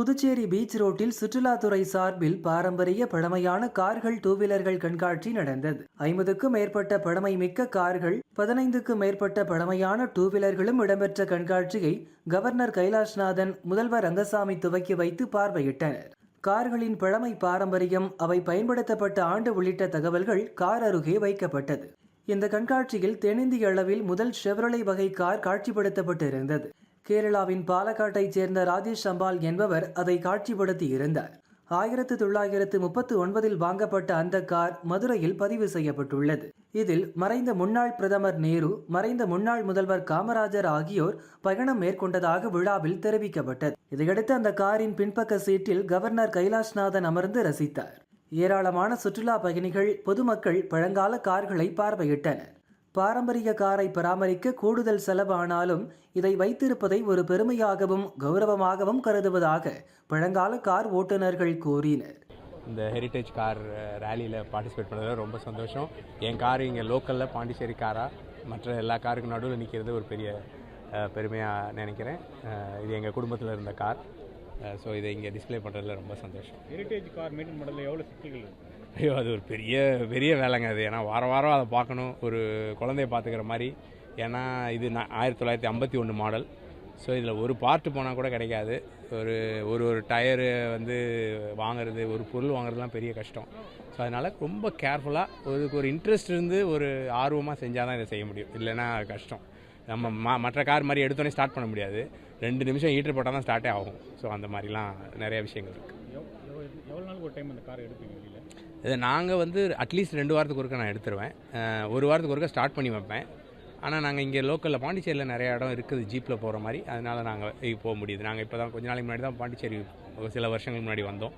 Puducherry beach ரோட்டில் சுற்றுலாத்துறை சார்பில் பாரம்பரிய பழமையான கார்கள் டூ வீலர்கள் கண்காட்சி நடந்தது. ஐம்பதுக்கும் மேற்பட்ட பழமை மிக்க கார்கள் பதினைந்துக்கும் மேற்பட்ட பழமையான டூ வீலர்களும் இடம்பெற்ற கண்காட்சியை கவர்னர் கைலாஷ்நாதன் முதல்வர் ரங்கசாமி துவக்கி வைத்து பார்வையிட்டனர். கார்களின் பழமை பாரம்பரியம் அவை பயன்படுத்தப்பட்ட ஆண்டு உள்ளிட்ட தகவல்கள் கார் அருகே வைக்கப்பட்டது. இந்த கண்காட்சியில் தென்னிந்திய அளவில் முதல் ஷெவ்ரலை வகை கார் காட்சிப்படுத்தப்பட்டிருந்தது. கேரளாவின் பாலக்காட்டைச் சேர்ந்த ராஜேஷ் அம்பால் என்பவர் அதை காட்சிப்படுத்தி இருந்தார். ஆயிரத்து தொள்ளாயிரத்து முப்பத்து ஒன்பதில் வாங்கப்பட்ட அந்த கார் மதுரையில் பதிவு செய்யப்பட்டுள்ளது. இதில் மறைந்த முன்னாள் பிரதமர் நேரு மறைந்த முன்னாள் முதல்வர் காமராஜர் ஆகியோர் பயணம் மேற்கொண்டதாக விழாவில் தெரிவிக்கப்பட்டது. இதையடுத்து அந்த காரின் பின்பக்க சீட்டில் கவர்னர் கைலாஷ்நாதன் அமர்ந்து ரசித்தார். ஏராளமான சுற்றுலா பயணிகள் பொதுமக்கள் பழங்கால கார்களை பார்வையிட்டனர். பாரம்பரிய காரை பராமரிக்க கூடுதல் செலவு ஆனாலும் இதை வைத்திருப்பதை ஒரு பெருமையாகவும் கௌரவமாகவும் கருதுவதாக பழங்கால கார் ஓட்டுநர்கள் கூறினர். இந்த ஹெரிட்டேஜ் கார் ரேலியில் பார்ட்டிசிபேட் பண்ணதில் ரொம்ப சந்தோஷம். என் கார் இங்கே லோக்கலில் பாண்டிச்சேரி காராக மற்ற எல்லா காருக்கு நடுவில் நிற்கிறது ஒரு பெரிய பெருமையாக நினைக்கிறேன். இது எங்கள் குடும்பத்தில் இருந்த கார். ஸோ இதை இங்கே டிஸ்ப்ளே பண்ணுறதுல ரொம்ப சந்தோஷம். ஹெரிட்டேஜ் கார் மெயின்டைன் பண்ணுறதுல எவ்வளோ சிக்கல்கள் ஐயோ அது ஒரு பெரிய பெரிய வேலைங்க அது. ஏன்னா வாரம் வாரம் அதை பார்க்கணும். ஒரு குழந்தைய பார்த்துக்கிற மாதிரி. ஏன்னா இது நான் ஆயிரத்தி தொள்ளாயிரத்தி ஐம்பத்தி ஒன்று மாடல் ஸோ இதில் ஒரு பார்ட்டு போனால் கூட கிடைக்காது. ஒரு ஒரு ஒரு டயரு வந்து வாங்குறது ஒரு பொருள் வாங்குறதுலாம் பெரிய கஷ்டம். ஸோ அதனால் ரொம்ப கேர்ஃபுல்லாக ஒரு ஒரு இன்ட்ரெஸ்ட் இருந்து ஒரு ஆர்வமாக செஞ்சால் தான் இதை செய்ய முடியும். இல்லைன்னா கஷ்டம். நம்ம ம மற்ற கார் மாதிரி எடுத்தோடனே ஸ்டார்ட் பண்ண முடியாது. ரெண்டு நிமிஷம் ஹீட்டர் போட்டால் தான் ஸ்டார்ட்டே ஆகும். ஸோ அந்த மாதிரிலாம் நிறைய விஷயங்கள் இருக்குது இதை நாங்கள் வந்து அட்லீஸ்ட் ரெண்டு வாரத்துக்கு ஒருக்க நான் எடுத்துருவேன். ஒரு வாரத்துக்கு ஒருக்க ஸ்டார்ட் பண்ணி வைப்பேன். ஆனால் நாங்கள் இங்கே லோக்கலில் பாண்டிச்சேரியில் நிறைய இடம் இருக்குது ஜீப்பில் போகிற மாதிரி. அதனால் நாங்கள் போக முடியுது. நாங்கள் இப்போ தான் கொஞ்ச நாளைக்கு முன்னாடி தான் பாண்டிச்சேரி சில வருஷங்களுக்கு முன்னாடி வந்தோம்.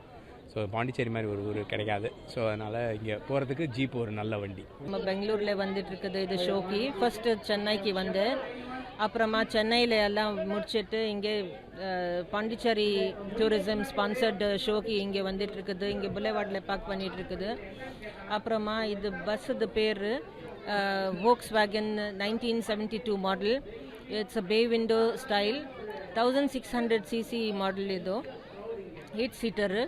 ஸோ பாண்டிச்சேரி மாதிரி ஒரு ஊர் கிடைக்காது. ஸோ அதனால் இங்கே போகிறதுக்கு ஜீப் ஒரு நல்ல வண்டி. நம்ம பெங்களூரில் வந்துட்டு இருக்குது இது ஷோக்கு. ஃபஸ்ட்டு சென்னைக்கு வந்து. அப்புறமா சென்னையில் எல்லாம் முடிச்சிட்டு இங்கே பாண்டிச்சேரி டூரிசம் ஸ்பான்சர்டு ஷோக்கு இங்கே வந்துட்டு இருக்குது இங்கே புலேவார்டில் பார்க் பண்ணிட்டு இருக்குது அப்புறமா இது பஸ்ஸுது பேர் Volkswagen nineteen seventy two model it's a bay window style thousand six hundred CC model இதோ. எயிட் சீட்டரு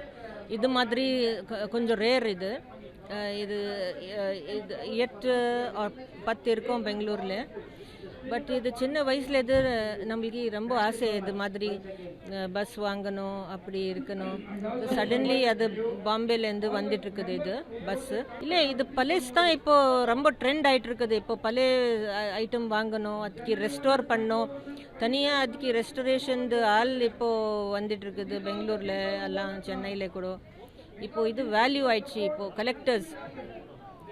இது மாதிரி கொஞ்சம் ரேர் இது. இது எட்டு பத்து இருக்கும் பெங்களூரில். பட் இது சின்ன வயசுல இது நம்மளுக்கு ரொம்ப ஆசை இது மாதிரி பஸ் வாங்கணும் அப்படி இருக்கணும். சடன்லி அது பாம்பேலேருந்து வந்துட்டு இருக்குது இது பஸ்ஸு இல்லை இது பலேஸ் தான் இப்போ ரொம்ப ட்ரெண்ட் ஆயிட்டு இருக்குது. இப்போ பழைய ஐட்டம் வாங்கணும் அதுக்கு ரெஸ்டோர் பண்ணணும். தனியாக அதுக்கு ரெஸ்டரேஷன் ஆள் இப்போ வந்துட்டு இருக்குது பெங்களூரில் எல்லாம் சென்னையில் கூட. இப்போ இது வேல்யூ ஆயிடுச்சு இப்போ கலெக்டர்ஸ்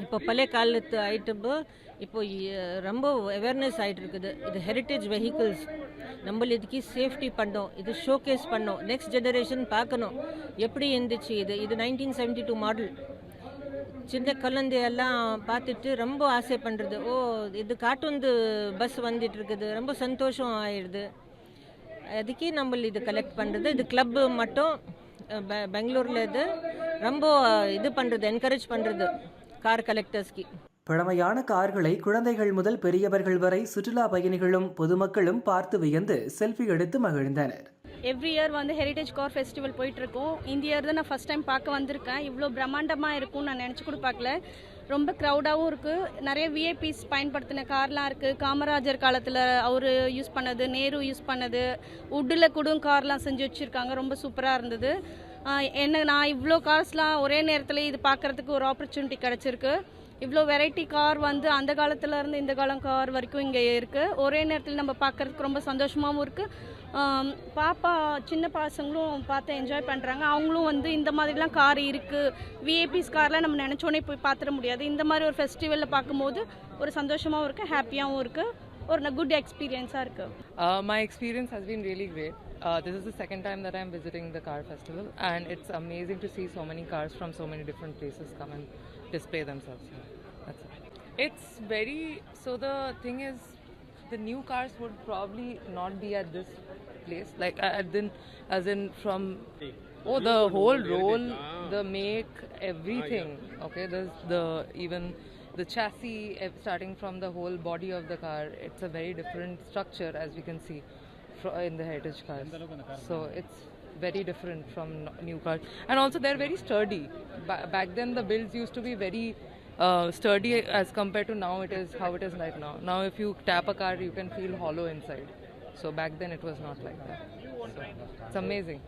இப்போ பழைய காலத்து ஐட்டம் இப்போ ரொம்ப அவேர்னஸ் ஆகிட்டு இருக்குது இது ஹெரிட்டேஜ் வெஹிக்கிள்ஸ் நம்மளுக்கு சேஃப்டி பண்ணோம். இது ஷோகேஸ் பண்ணோம். நெக்ஸ்ட் ஜெனரேஷன் பார்க்கணும். எப்படி இருந்துச்சு இது? இது நைன்டீன் செவன்டி டூ மாடல் சின்ன குழந்தையெல்லாம் பார்த்துட்டு ரொம்ப ஆசை பண்ணுறது ஓ இது காட்டுந்து பஸ் வந்துட்டு இருக்குது ரொம்ப சந்தோஷம் ஆயிடுது. அதுக்கே நம்ம இது கலெக்ட் பண்ணுறது இது கிளப்பு மட்டும் பெங்களூரில் பெ- இது ரொம்ப இது பண்ணுறது என்கரேஜ் பண்ணுறது கார் கலெக்டர்ஸ்க்கு பழமையான கார்களை குழந்தைகள் முதல் பெரியவர்கள் வரை சுற்றுலா பயணிகளும் பொதுமக்களும் பார்த்து வியந்து செல்ஃபி எடுத்து மகிழ்ந்தனர். எவ்ரி இயர் வந்து ஹெரிட்டேஜ் கார் ஃபெஸ்டிவல் போயிட்டு இருக்கோம் இந்த இயர் தான் நான் ஃபர்ஸ்ட் டைம் பார்க்க வந்திருக்கேன். இவ்வளோ பிரம்மாண்டமாக இருக்கும்னு நான் நினச்சி கூட பார்க்கல. ரொம்ப க்ரௌடாகவும் இருக்குது நிறைய விஐபிஸ் பயன்படுத்தின கார்லாம் இருக்குது காமராஜர் காலத்தில் அவர் யூஸ் பண்ணது நேரு யூஸ் பண்ணது. உட்டில் கூட கார்லாம் செஞ்சு வச்சுருக்காங்க. ரொம்ப சூப்பராக இருந்தது. என்ன நான் இவ்வளோ கார்ஸ்லாம் ஒரே நேரத்தில் இது பார்க்குறதுக்கு ஒரு ஆப்பர்ச்சுனிட்டி கிடச்சிருக்கு. இவ்வளோ வெரைட்டி கார் வந்து அந்த காலத்துலேருந்து இந்த காலம் கார் வரைக்கும் இங்கே இருக்குது ஒரே நேரத்தில் நம்ம பார்க்கறதுக்கு ரொம்ப சந்தோஷமாகவும் இருக்குது பாப்பா சின்ன பசங்களும் பார்த்து என்ஜாய் பண்ணுறாங்க அவங்களும் வந்து இந்த மாதிரிலாம் கார் இருக்குது விஏபிஸ் கார்லாம் நம்ம நினச்சோன்னே போய் பார்த்துட முடியாது. இந்த மாதிரி ஒரு ஃபெஸ்டிவலில் பார்க்கும்போது ஒரு சந்தோஷமாகவும் இருக்குது ஹாப்பியாகவும் இருக்குது ஒரு குட் எக்ஸ்பீரியன்ஸாக இருக்குது my experience has been really great. Uh, this is the second time that I'm visiting the car festival, and it's amazing to see so many cars from so many different places come and display themselves here. That's it. It's very so. The thing is, the new cars would probably not be at this place. Like I I didn't, as in from oh the whole roll, the make, everything. Okay, there's the even the chassis starting from the whole body of the car. It's a very different structure as we can see in the heritage cars. So it's very different from new cars, and also they're very sturdy. Ba- back then the builds used to be very uh, sturdy as compared to now it is how it is right now. Now if you tap a car, you can feel hollow inside. So back then it was not like that. So, it's amazing.